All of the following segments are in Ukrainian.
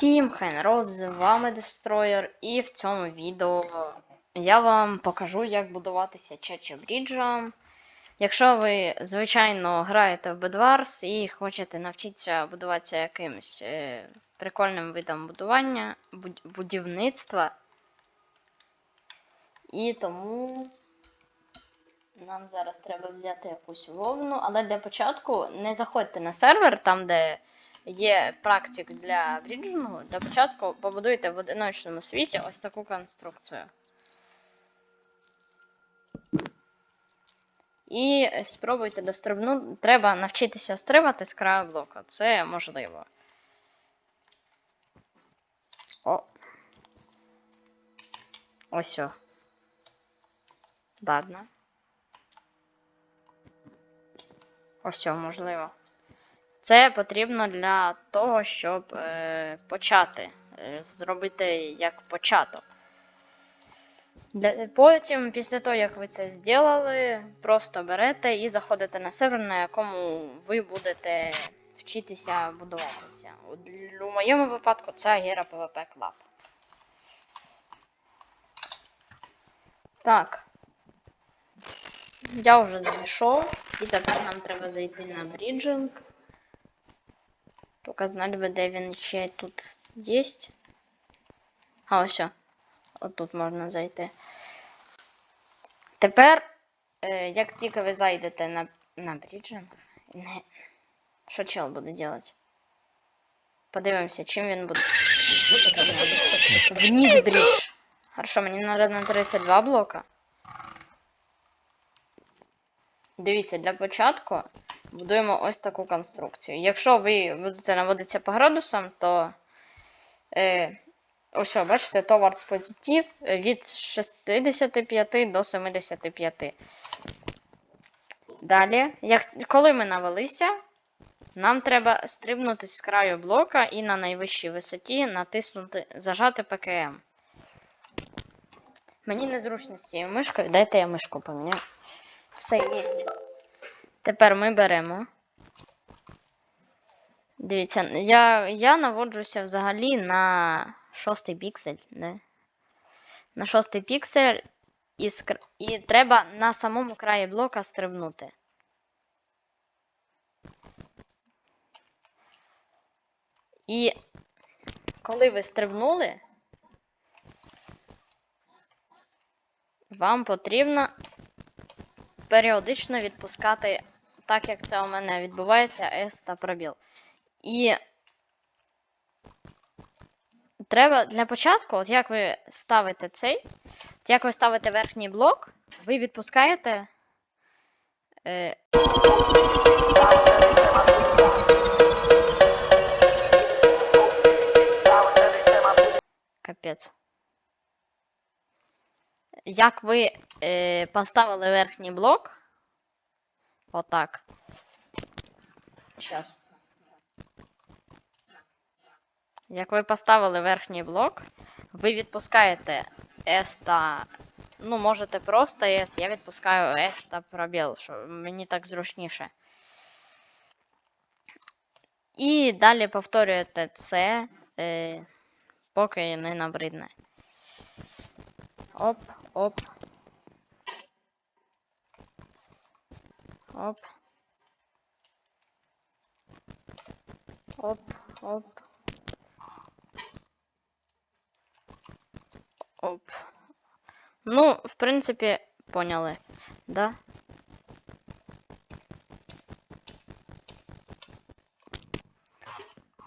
Всім хай народ, з вами Destroyer, і в цьому відео я вам покажу, як будуватися Чеча Бріджем. Якщо ви, звичайно, граєте в Bedwars і хочете навчитися будуватися якимось е, прикольним видом будування, буд- будівництва. І тому нам зараз треба взяти якусь вовну, але для початку не заходьте на сервер, там, де є практик для бріджингу. Для початку побудуйте в одиночному світі ось таку конструкцію. І спробуйте дострибнути. Треба навчитися стрибати з краю блока. Це можливо. О. Ось. о. Ладно. Ось, о, можливо. Це потрібно для того, щоб е, почати. Е, зробити як початок. Для, потім, після того, як ви це зробили, просто берете і заходите на сервер, на якому ви будете вчитися будуватися. У, моєму випадку це Agera PvP Club. Так. Я вже зайшов, і тепер нам треба зайти на бріджинг. Только знали би, де він ще тут є. А, ось. От тут можна зайти. Тепер, е, як тільки ви зайдете на, на бріджинг, не... що чел буде робити? Подивимося, чим він буде. Вниз брідж. Хорошо, мені треба на 32 блока. Дивіться, для початку будуємо ось таку конструкцію. Якщо ви будете наводитися по градусам, то е, ось, бачите, товарс позитив від 65 до 75. Далі, як, коли ми навелися, нам треба стрибнути з краю блока і на найвищій висоті натиснути, зажати ПКМ. Мені незручно з цією мишкою, дайте я мишку поміняю. Все є. Тепер ми беремо. Дивіться, я, я наводжуся взагалі на шостий піксель. Не? На шостий піксель і, скр... і треба на самому краї блока стрибнути. І коли ви стрибнули, вам потрібно періодично відпускати, так як це у мене відбувається, S та пробіл. І треба для початку, от як ви ставите цей, от як ви ставите верхній блок, ви відпускаєте. Е... Капець. Як ви е, поставили верхній блок. Отак. Щас. Як ви поставили верхній блок, ви відпускаєте S та. Ну, можете просто S, я відпускаю S та пробіл, що мені так зручніше. І далі повторюєте це, е, поки не набридне. Оп, оп. Оп. Оп, оп. Оп. Ну, в принципі, поняли, да?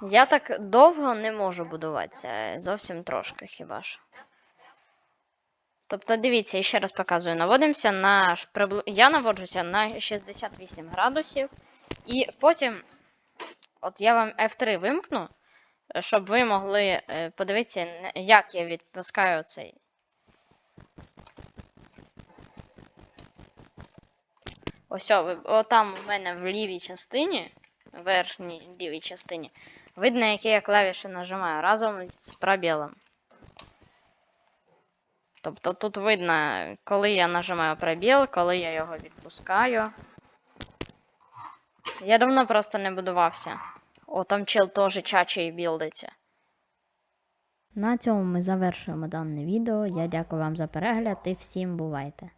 Я так довго не можу будуватися, зовсім трошки хіба ж. Тобто, дивіться, я ще раз показую. Наводимося на. Я наводжуся на 68 градусів. І потім, от я вам F3 вимкну, щоб ви могли е, подивитися, як я відпускаю цей. Ось, о, ви- о, там в мене в лівій частині, верхній лівій частині, видно, які я клавіші нажимаю разом з пробілом. Тобто тут видно, коли я нажимаю пробіл, коли я його відпускаю. Я давно просто не будувався. О, там чел теж чачий білдиться. На цьому ми завершуємо дане відео. Я дякую вам за перегляд і всім бувайте!